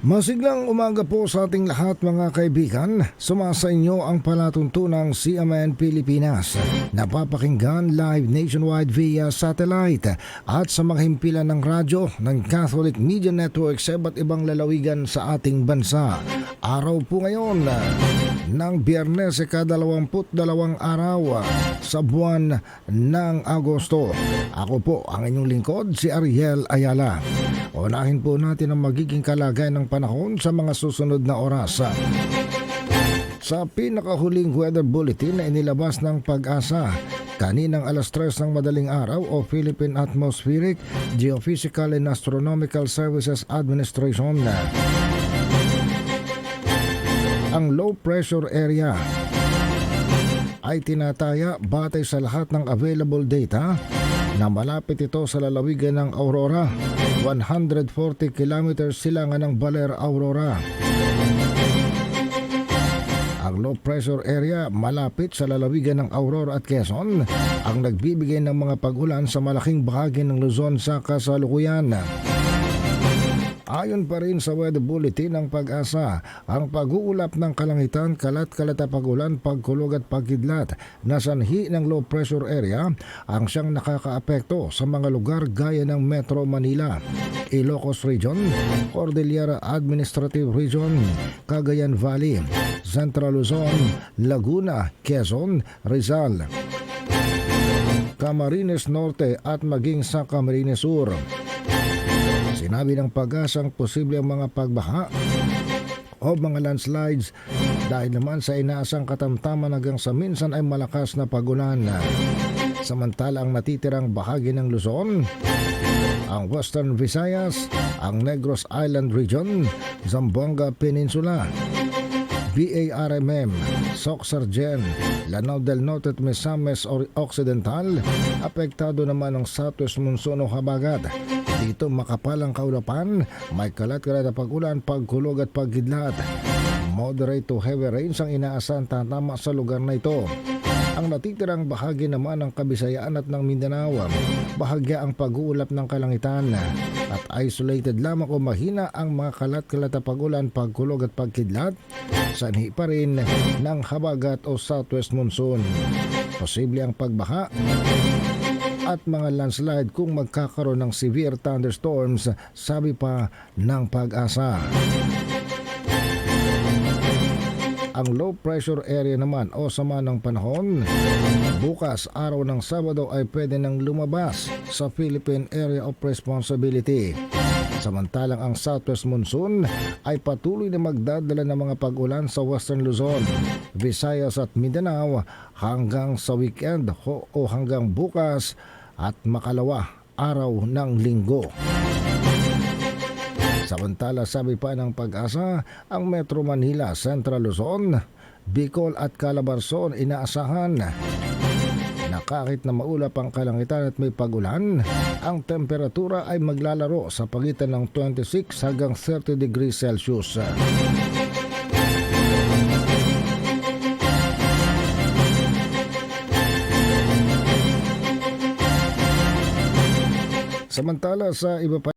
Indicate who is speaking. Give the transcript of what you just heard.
Speaker 1: Masiglang umaga po sa ating lahat mga kaibigan. Sumasa inyo ang palatuntunang CMN Pilipinas. Napapakinggan live nationwide via satellite at sa mga himpilan ng radyo ng Catholic Media Network sa iba't ibang lalawigan sa ating bansa. Araw po ngayon ng biyernes ikadalawamput dalawang araw sa buwan ng Agosto. Ako po ang inyong lingkod si Ariel Ayala. Unahin po natin ang magiging kalagayan ng panahon sa mga susunod na oras. Sa pinakahuling weather bulletin na inilabas ng pag-asa, kaninang alas 3 ng madaling araw o Philippine Atmospheric, Geophysical and Astronomical Services Administration. Ang low pressure area ay tinataya batay sa lahat ng available data na malapit ito sa lalawigan ng Aurora. 140 kilometers silangan ng Baler, Aurora. Ang low pressure area malapit sa lalawigan ng Aurora at Quezon ang nagbibigay ng mga pag-ulan sa malaking bahagi ng Luzon sa kasalukuyan. Ayon pa rin sa weather bulletin ng pag-asa, ang pag-uulap ng kalangitan, kalat-kalata pagulan, pagkulog at pagkidlat na sanhi ng low pressure area ang siyang nakakaapekto sa mga lugar gaya ng Metro Manila, Ilocos Region, Cordillera Administrative Region, Cagayan Valley, Central Luzon, Laguna, Quezon, Rizal, Camarines Norte at maging sa Camarines Sur. Sinabi ng pag-asang posible ang mga pagbaha o mga landslides dahil naman sa inaasang katamtaman hanggang sa minsan ay malakas na pagulan. Samantala ang natitirang bahagi ng Luzon, ang Western Visayas, ang Negros Island Region, Zamboanga Peninsula, BARMM, Soxargen, Lanao del Norte at Misamis Occidental, apektado naman ang Southwest Monsoon o Habagat. Dito makapal ang kaulapan, may kalat-kalat na pag-ulan, pagkulog at pagkidlat. Moderate to heavy rains ang inaasahan tatama sa lugar na ito. Ang natitirang bahagi naman ng Kabisayaan at ng Mindanao, bahagya ang pag-uulap ng kalangitan at isolated lamang o mahina ang mga kalat-kalat na pag-ulan, pagkulog at pagkidlat, sanhi pa rin ng habagat o southwest monsoon. Posible ang pagbaha at mga landslide kung magkakaroon ng severe thunderstorms, sabi pa ng pag-asa. Ang low pressure area naman o sama ng panahon, bukas araw ng Sabado ay pwede nang lumabas sa Philippine Area of Responsibility. Samantalang ang Southwest Monsoon ay patuloy na magdadala ng mga pag-ulan sa Western Luzon, Visayas at Mindanao hanggang sa weekend o hanggang bukas at makalawa araw ng linggo. Samantala sabi pa ng pag-asa, ang Metro Manila, Central Luzon, Bicol at Calabarzon inaasahan na kahit na maulap ang kalangitan at may pagulan, ang temperatura ay maglalaro sa pagitan ng 26 hanggang 30 degrees Celsius. Samantala sa iba pa